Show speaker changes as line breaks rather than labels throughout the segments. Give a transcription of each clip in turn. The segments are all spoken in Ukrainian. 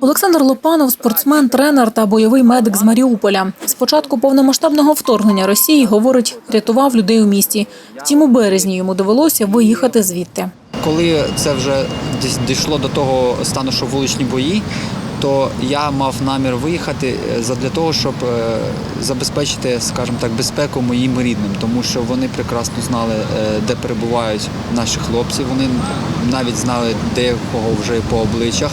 Олександр Лопанов спортсмен, тренер та бойовий медик з Маріуполя. З початку повномасштабного вторгнення Росії, говорить, рятував людей у місті. Втім, у березні йому довелося виїхати звідти.
Коли це вже дійшло до того стану, що вуличні бої, то я мав намір виїхати е, задля того, щоб е, забезпечити, скажімо так, безпеку моїм рідним, тому що вони прекрасно знали, е, де перебувають наші хлопці. Вони навіть знали деякого вже по обличчях.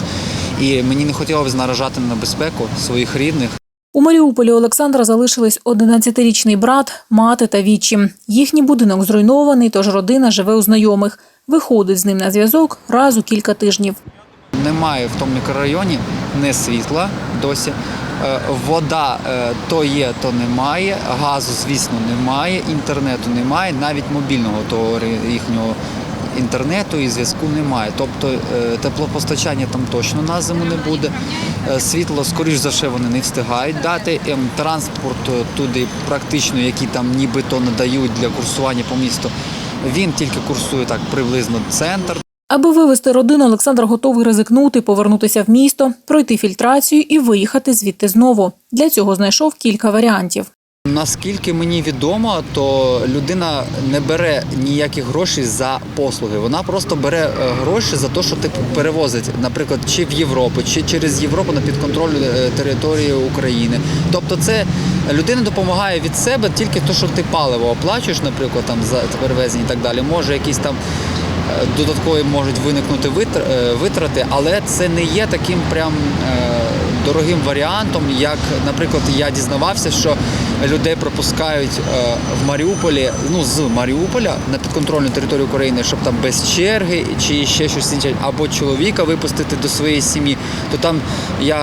І мені не хотілося наражати на безпеку своїх рідних.
У Маріуполі Олександра залишились 11-річний брат, мати та вічі. Їхній будинок зруйнований, тож родина живе у знайомих. Виходить з ним на зв'язок раз у кілька тижнів.
Немає в тому мікрорайоні не світла досі. Е, Вода е, то є, то немає. Газу, звісно, немає, інтернету немає, навіть мобільного того їхнього інтернету і зв'язку немає. Тобто е, теплопостачання там точно на зиму не буде. Е, Світло, скоріш за все, вони не встигають дати. Ем, Транспорт е, туди практично, який там нібито надають для курсування по місту. Він тільки курсує так приблизно центр.
Аби вивезти родину, Олександр готовий ризикнути, повернутися в місто, пройти фільтрацію і виїхати звідти знову. Для цього знайшов кілька варіантів.
Наскільки мені відомо, то людина не бере ніяких грошей за послуги. Вона просто бере е, гроші за те, що ти перевозить, наприклад, чи в Європу, чи через Європу на підконтроль е, території України. Тобто, це людина допомагає від себе тільки то, що ти паливо оплачуєш, наприклад, там за перевезення і так далі. Може, якісь там е, додаткові можуть виникнути витр- витрати, але це не є таким прям дорогим варіантом, як, наприклад, я дізнавався, що людей пропускають е, в Маріуполі, ну з Маріуполя на підконтрольну територію України, щоб там без черги чи ще щось інше, або чоловіка випустити до своєї сім'ї, то там я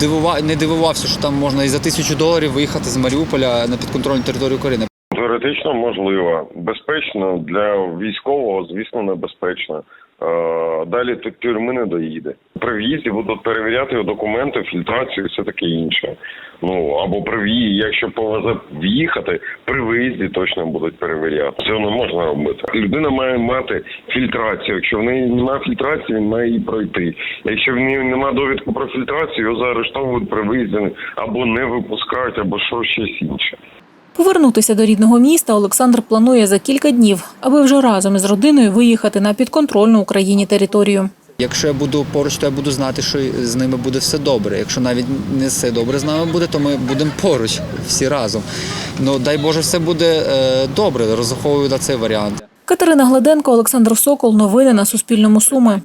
дивува... не дивувався, що там можна і за тисячу доларів виїхати з Маріуполя на підконтрольну територію України.
Теоретично можливо. Безпечно для військового, звісно, небезпечно. Е, Далі тут тюрми не доїде. При в'їзді будуть перевіряти його документи, фільтрацію все таке інше. Ну або при в'їзді, якщо повезе в'їхати, при виїзді точно будуть перевіряти. Цього не можна робити. Людина має мати фільтрацію. Якщо в неї немає фільтрації, він має її пройти. Якщо в неї немає довідку про фільтрацію, його заарештовують при виїзді або не випускають, або що щось інше.
Повернутися до рідного міста Олександр планує за кілька днів, аби вже разом із родиною виїхати на підконтрольну Україні територію.
Якщо я буду поруч, то я буду знати, що з ними буде все добре. Якщо навіть не все добре з нами буде, то ми будемо поруч всі разом. Ну дай Боже, все буде е, добре. Розраховую на цей варіант.
Катерина Гладенко, Олександр Сокол. Новини на Суспільному Суми.